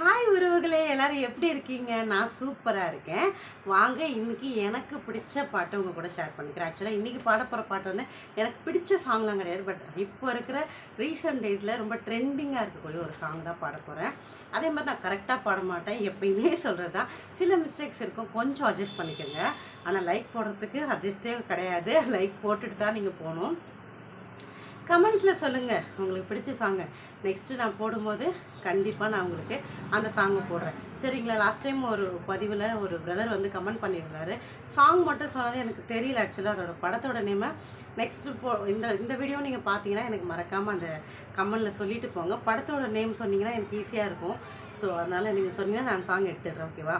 Hi உறவுகளே எல்லாரும் எப்படி இருக்கீங்க? நான் சூப்பராக இருக்கேன். வாங்க இன்னைக்கு எனக்கு பிடிச்ச பாட்டு உங்கள் கூட ஷேர் பண்ணிக்கிறேன். ஆக்சுவலாக இன்றைக்கி பாட போகிற பாட்டு வந்து எனக்கு பிடிச்ச சாங்லாம் கிடையாது. பட் இப்போ இருக்கிற ரீசெண்ட் டேஸில் ரொம்ப ட்ரெண்டிங்காக இருக்கக்கூடிய ஒரு சாங் தான் பாட போகிறேன் அதே மாதிரி நான் கரெக்டாக பாட மாட்டேன். எப்பயுமே சொல்கிறது தான் சில மிஸ்டேக்ஸ் இருக்கும். கொஞ்சம் அட்ஜஸ்ட் பண்ணிக்கோங்க. ஆனால் லைக் போடுறதுக்கு அட்ஜஸ்டே கிடையாது. லைக் போட்டுட்டு தான் நீங்கள் போகணும். கமெண்ட்ஸில் சொல்லுங்கள் உங்களுக்கு பிடிச்ச சாங்கு நெக்ஸ்ட்டு நான் போடும்போது கண்டிப்பாக நான் உங்களுக்கு அந்த சாங்கை போடுறேன். சரிங்களா? லாஸ்ட் டைம் ஒரு பதிவில் ஒரு பிரதர் வந்து கமெண்ட் பண்ணியிருந்தாரு. சாங் மட்டும் சொன்னது எனக்கு தெரியல ஆக்சுவலாக அதோட படத்தோட நேமை நெக்ஸ்ட்டு போ இந்த இந்த வீடியோ நீங்கள் பார்த்தீங்கன்னா எனக்கு மறக்காமல் அந்த கமெண்டில் சொல்லிட்டு போங்க. படத்தோட நேம் சொன்னீங்கன்னா எனக்கு ஈஸியாக இருக்கும். ஸோ அதனால் நீங்கள் சொன்னீங்கன்னா நான் சாங் எடுத்துடுறேன் ஓகேவா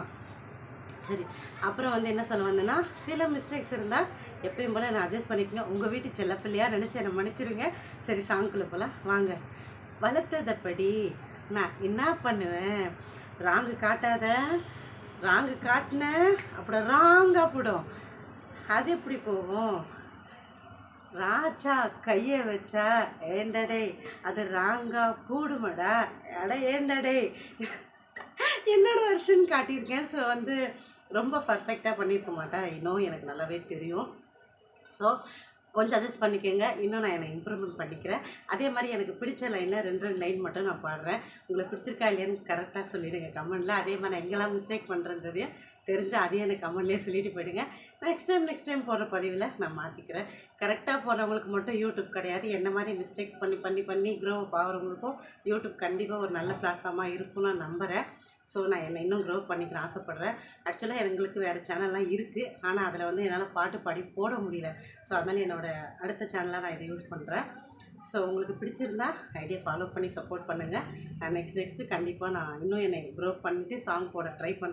சரி. அப்புறம் வந்து என்ன சொல்ல வந்தேன்னா சில மிஸ்டேக்ஸ் இருந்தால் எப்பயும் போல் நான் அட்ஜஸ்ட் பண்ணிக்கோங்க. உங்கள் வீட்டு செல்லப்பிள்ளையாக நினச்சி என்னை மன்னிச்சிருங்க. சரி சாங்குக்குள்ளே போகலாம் வாங்க. வளர்த்ததப்படி நான் என்ன பண்ணுவேன்? ராங்கு காட்டாத ராங்கு காட்டினேன் அப்புறம் ராங்காக போடும். அது எப்படி போகும்? ராஜா கையை வச்சா ஏண்டடே அது ராங்கா பூடுமடா. அட ஏண்டடே. என்னோட வருஷன் காட்டியிருக்கேன். ஸோ வந்து ரொம்ப பர்ஃபெக்டாக பண்ணியிருக்க மாட்டேன். இன்னும் எனக்கு நல்லாவே தெரியும். ஸோ கொஞ்சம் அட்ஜஸ்ட் பண்ணிக்கோங்க. இன்னும் நான் என்னை இம்ப்ரூவ்மெண்ட் பண்ணிக்கிறேன். அதே மாதிரி எனக்கு பிடிச்ச லைனில் ரெண்டு ரெண்டு லைன் மட்டும் நான் பாடுறேன். உங்களுக்கு பிடிச்சிருக்கா இல்லையான்னு கரெக்டாக சொல்லிவிடுங்க கமெண்டில் அதே மாதிரி நான் எங்கெல்லாம் மிஸ்டேக் பண்ணுறதையும் தெரிஞ்சால் அதையும் எனக்கு கமெண்ட்லேயே சொல்லிட்டு போயிடுங்க. நெக்ஸ்ட் டைம் நெக்ஸ்ட் டைம் போடுற பதிவில் நான் மாற்றிக்கிறேன் கரெக்டாக போடுறவங்களுக்கு மட்டும் யூடியூப் கிடையாது. என்ன மாதிரி மிஸ்டேக் பண்ணி பண்ணி பண்ணி க்ரோ ஆகிறவங்களுக்கும் யூடியூப் கண்டிப்பாக ஒரு நல்ல பிளாட்ஃபார்மாக இருக்கும்னு நான் நம்புகிறேன் ஸோ நான் என்னை இன்னும் க்ரோ பண்ணிக்கிறேன் ஆசைப்பட்றேன். ஆக்சுவலாக எங்களுக்கு வேறு சேனல்லாம் இருக்குது ஆனால் அதில் வந்து என்னால் பாட்டு பாடி போட முடியல. ஸோ அதனால் என்னோடய அடுத்த சேனலாக நான் இதை யூஸ் பண்ணுறேன் ஸோ உங்களுக்கு பிடிச்சிருந்தா ஐடியா ஃபாலோ பண்ணி சப்போர்ட் பண்ணுங்கள் நான் நெக்ஸ்ட் நெக்ஸ்ட்டு கண்டிப்பாக நான் இன்னும் என்னை க்ரோ பண்ணிவிட்டு சாங் போட ட்ரை பண்ணுறேன்